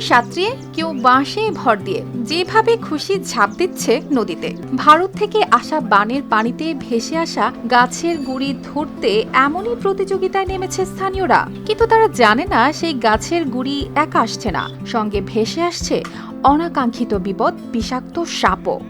সাঁতরিয়ে কেউ বাঁশে ভর দিয়ে যেভাবে খুশি ঝাঁপ দিচ্ছে নদীতে। ভারত থেকে আসা বানের পানিতে ভেসে আসা গাছের গুড়ি ধরতে এমনই প্রতিযোগিতায় নেমেছে স্থানীয়রা। কিন্তু তারা জানে না সেই গাছের গুড়ি একা আসছে না। সঙ্গে ভেসে আসছে অনাকাঙ্ক্ষিত বিপদ, বিষাক্ত সাপও।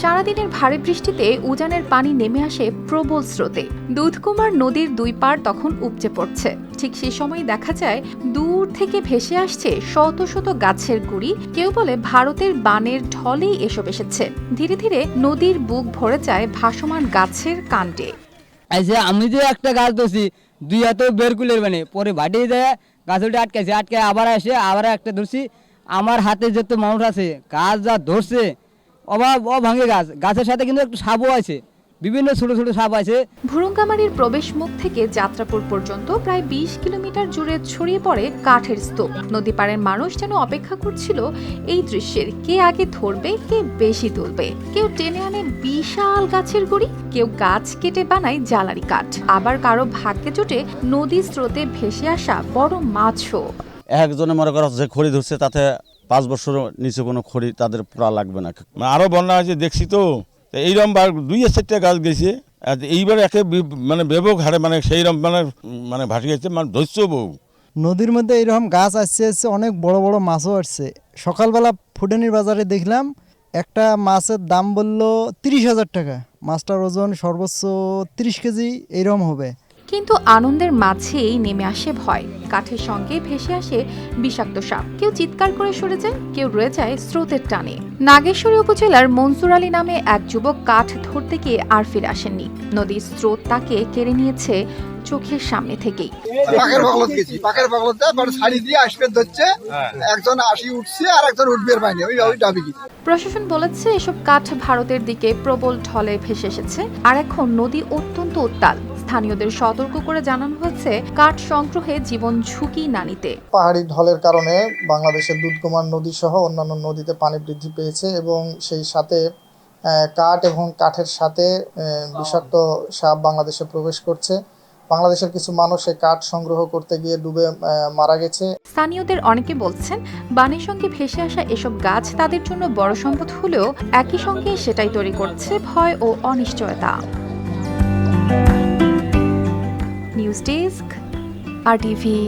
সারাদিনের ভারী বৃষ্টিতে উজানের পানি নেমে আসে প্রবল স্রোতে। দুধকুমার নদীর দুই পার তখন উপচে পড়ছে। ঠিক সেই সময় দেখা যায়, দূর থেকে ভেসে আসছে শত শত গাছের গুড়ি। কেউ বলে ভারতের বানের ঢলেই এসব এসেছে। ধীরে ধীরে নদীর বুক ভরে যায় ভাসমান গাছের কাণ্ডে। আমি যে একটা গাছ ধরছি, দুই হাতে বের কুলের মানে। পরে ভাটিয়ে দেয় গাছ উঠে আটকাইছে আটকে আবার আসে, আবার একটা ধরছি। আমার হাতে যত মানুষ আছে, গাছ যা ধরছে অভাব ও ভাঙে গাছ। গাছের সাথে কিন্তু একটু সাপও আছে। বিভিন্ন ছোট ছোট সাপ আছে। ভুরুঙ্গামারির প্রবেশ মুখ থেকে যাত্রাপুর পর্যন্ত প্রায় বিশ কিলোমিটার জুড়ে ছড়িয়ে পড়ে কাঠের স্তূপ। নদী পাড়ের মানুষ যেন অপেক্ষা করছিল এই দৃশ্যের। কে আগে ধরবে কে বেশি তুলবে কেউ টেনে আনে বিশাল গাছের গুড়ি কেউ গাছ কেটে বানায় জ্বালারি কাঠ। আবার কারও ভাগ্যে জুটে নদী স্রোতে ভেসে আসা বড় মাছও। একজনে মনে করো যে খড়ি ধরছে তাতে পাঁচ বছর নিচে কোনো খড়ি তাদের পড়া লাগবে না। আরও বন্যা হয়েছে, দেখছি তো। এইরকম দুই চারটে গাছ গেছে এইবার একে মানে ব্যাপক হারে মানে সেইরকম মানে মানে ভাসি গেছে মানে ধরছে বউ। নদীর মধ্যে এইরকম গাছ আসছে আসছে, অনেক বড় বড় মাছও আসছে। সকালবেলা ফুটানির বাজারে দেখলাম, একটা মাছের দাম বলল তিরিশ হাজার টাকা। মাছটার ওজন সর্বোচ্চ তিরিশ কেজি, এইরকম হবে। কিন্তু আনন্দের মাঝেই নেমে আসে ভয়। কাঠের সঙ্গে ভেসে আসে বিষাক্ত সাপ। কেউ চিৎকার করে সরে যায় কেউ রয়ে যায় স্রোতের টানে। নাগেশ্বরী উপজেলার মনসুর আলী নামে এক যুবক কাঠ ধরতে গিয়ে আর ফিরে আসেননি। নদীর স্রোত তাকে কেড়ে নিয়েছে চোখের সামনে থেকেই। পাকের বগলত গেছি পাকের বগলত মানে শাড়ি দিয়ে আসবে ধরছে। একজন আসি উঠছে আর একজন উঠবে ওই ওই ডাবি প্রশাসন বলেছে এসব কাঠ ভারতের দিকে প্রবল ঢলে ভেসে এসেছে আর এখন নদী অত্যন্ত উত্তাল। স্থানীয়দের সতর্ক করে জানানো হচ্ছে কাঠ সংগ্রহে জীবন ঝুঁকি না নিতে। পাহাড়ি ঢলের কারণে বাংলাদেশের দুধকুমার নদী সহ অন্যান্য নদীতে পানি বৃদ্ধি পেয়েছে এবং সেই সাথে কাঠ এবং কাঠের সাথে বিষাক্ত সাপ বাংলাদেশে প্রবেশ করছে। বাংলাদেশের কিছু মানুষ এই কাঠ সংগ্রহ করতে গিয়ে ডুবে মারা গেছে। স্থানীয়দের অনেকে বলছেন বানের সঙ্গে ভেসে আসা এসব গাছ তাদের জন্য বড় সম্পদ হলেও একই সঙ্গে সেটাই তৈরি করছে ভয় ও অনিশ্চয়তা। ডেস্ক আর টিভি